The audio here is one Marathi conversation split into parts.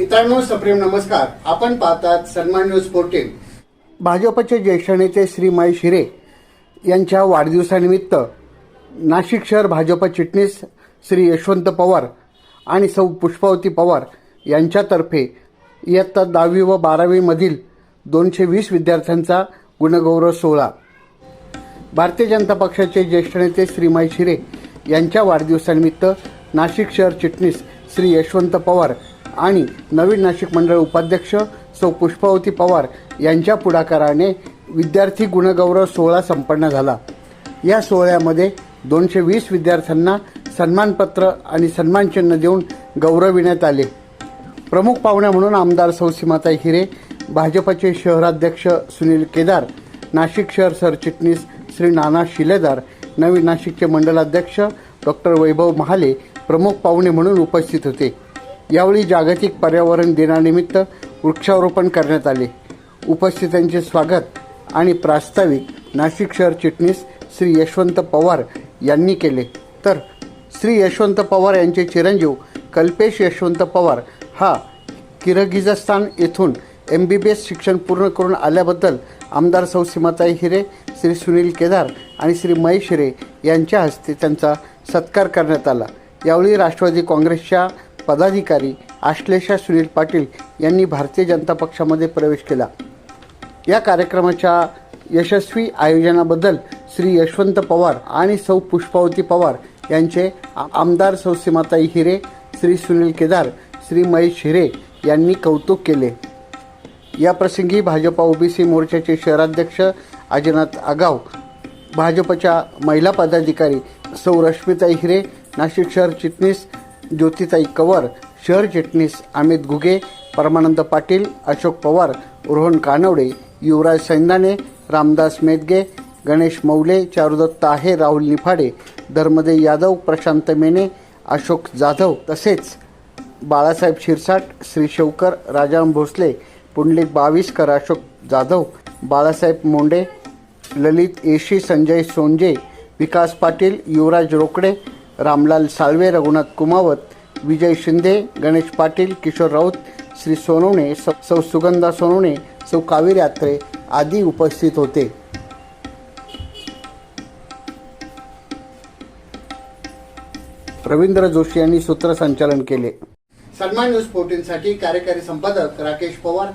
मित्रांनो सप्रेम नमस्कार. आपण पाहतात सन्मान न्यूज फोर्टीन भाजपचे ज्येष्ठ नेते श्री माई शिरे यांच्या वाढदिवसानिमित्त नाशिक शहर भाजप चिटणीस श्री यशवंत पवार आणि सौ पुष्पावती पवार यांच्यातर्फे इयत्ता दहावी व बारावीमधील दोनशे वीस विद्यार्थ्यांचा गुणगौरव सोहळा. भारतीय जनता पक्षाचे ज्येष्ठ नेते श्रीमाई शिरे यांच्या वाढदिवसानिमित्त नाशिक शहर चिटणीस श्री यशवंत पवार आणि नवीन नाशिक मंडळ उपाध्यक्ष सौ पुष्पावती पवार यांच्या पुढाकाराने विद्यार्थी गुणगौरव सोहळा संपन्न झाला. या सोहळ्यामध्ये दोनशे वीस विद्यार्थ्यांना सन्मानपत्र आणि सन्मानचिन्ह देऊन गौरविण्यात आले. प्रमुख पाहुण्या म्हणून आमदार सौसीमाताई हिरे भाजपचे शहराध्यक्ष सुनील केदार नाशिक शहर सरचिटणीस श्री नाना शिलेदार नवीन नाशिकचे मंडलाध्यक्ष डॉक्टर वैभव महाले प्रमुख पाहुणे म्हणून उपस्थित होते. यावेळी जागतिक पर्यावरण दिनानिमित्त वृक्षारोपण करण्यात आले. उपस्थितांचे स्वागत आणि प्रास्ताविक नाशिक शहर चिटणीस श्री यशवंत पवार यांनी केले. तर श्री यशवंत पवार यांचे चिरंजीव कल्पेश यशवंत पवार हा किरगिजस्तान येथून एम बी बी एस शिक्षण पूर्ण करून आल्याबद्दल आमदार सौ सीमाताई हिरे श्री सुनील केदार आणि श्री महेश हिरे यांच्या हस्ते त्यांचा सत्कार करण्यात आला. यावेळी राष्ट्रवादी काँग्रेसच्या पदाधिकारी आश्लेषा सुनील पाटील यांनी भारतीय जनता पक्षामध्ये प्रवेश केला. या कार्यक्रमाच्या यशस्वी आयोजनाबद्दल श्री यशवंत पवार आणि सौ पुष्पावती पवार यांचे आमदार सौ सीमाताई हिरे श्री सुनील केदार श्री महेश हिरे यांनी कौतुक केले. या प्रसंगी भाजपा ओबीसी मोर्चाचे शहराध्यक्ष अजनाथ आगाव भाजपच्या महिला पदाधिकारी सौ रश्मिताई हिरे नाशिक शहर चिटणीस ज्योतिताई कवर शहर चिटणीस अमित घुगे परमानंद पाटील अशोक पवार रोहन कानवडे युवराज सैंदाने रामदास मेदगे गणेश मौले चारुदत्त आहे राहुल निफाडे धर्मदे यादव प्रशांत मेने अशोक जाधव तसेच बाळासाहेब शिरसाट श्री शेवकर राजाराम भोसले पुंडलिक बावीसकर अशोक जाधव बाळासाहेब मोंडे ललित येशी संजय सोंजे विकास पाटील युवराज रोकडे रामलाल साळवे रघुनाथ कुमावत विजय शिंदे गणेश पाटील किशोर राऊत श्री सोनवणे सौ सौ सुगंधा सोनवणे सौ कावीर यात्रे आदी उपस्थित होते. रवींद्र जोशी यांनी सूत्रसंचालन केले. सन्मान न्यूज फोर्टीनसाठी कार्यकारी संपादक राकेश पवार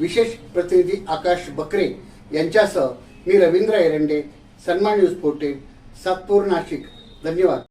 विशेष प्रतिनिधी आकाश बकरे यांच्यासह मी रवींद्र एरंडे सन्मान न्यूज फोर्टीन सातपूर नाशिक. धन्यवाद.